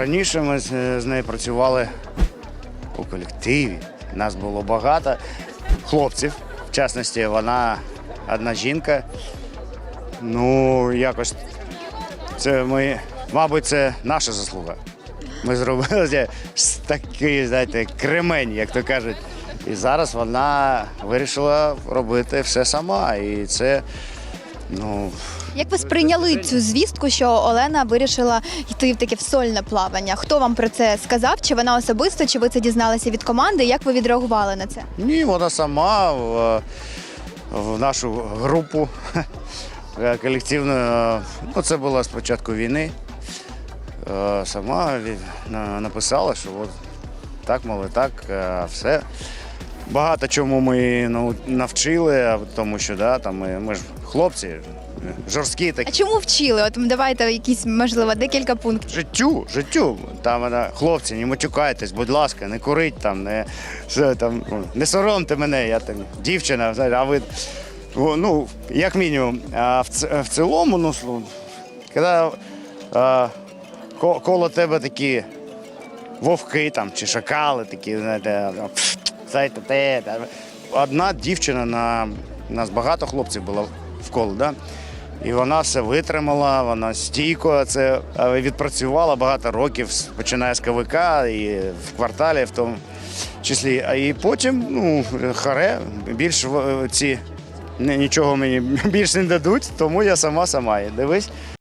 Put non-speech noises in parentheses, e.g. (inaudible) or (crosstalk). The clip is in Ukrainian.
Раніше ми з нею працювали у колективі. Нас було багато хлопців. В частності, вона одна жінка. Ну, якось це ми, мабуть, це наша заслуга. Ми зробили такий, знаєте, кремень, як то кажуть. І зараз вона вирішила робити все сама. І це, ну, Як ви сприйняли цю звістку, що Олена вирішила йти в таке в сольне плавання? Хто вам про це сказав? Чи вона особисто, чи ви це дізналися від команди? Як ви відреагували на це? Ні, вона сама в, в нашу групу (laughs) е, колективну. е, Ну, це було з початку війни. Е, Сама написала, що от так, мовили, так, е, все. Багато чому ми навчили, тому що да, там ми, ми ж хлопці, жорсткі А чому вчили? От давайте якісь, можливо, декілька пунктів. Життю, життю. Там хлопці, не матюкайтесь, будь ласка, не курить там, не, все, там, ну, не соромте мене, я там дівчина, а ви. Ну, як мінімум. А в, в цілому, ну, коли а, коло тебе такі вовки там, чи шакали такі, знаєте, а, пф, знаєте, те. Одна дівчина на нас багато хлопців було вколо, да? І вона все витримала, вона стійко це відпрацювала багато років, починає з КВК і в кварталі, в тому числі. А і потім, ну, харе, більш ці нічого мені (laughs) більше не дадуть, тому я сама сама. Дивись,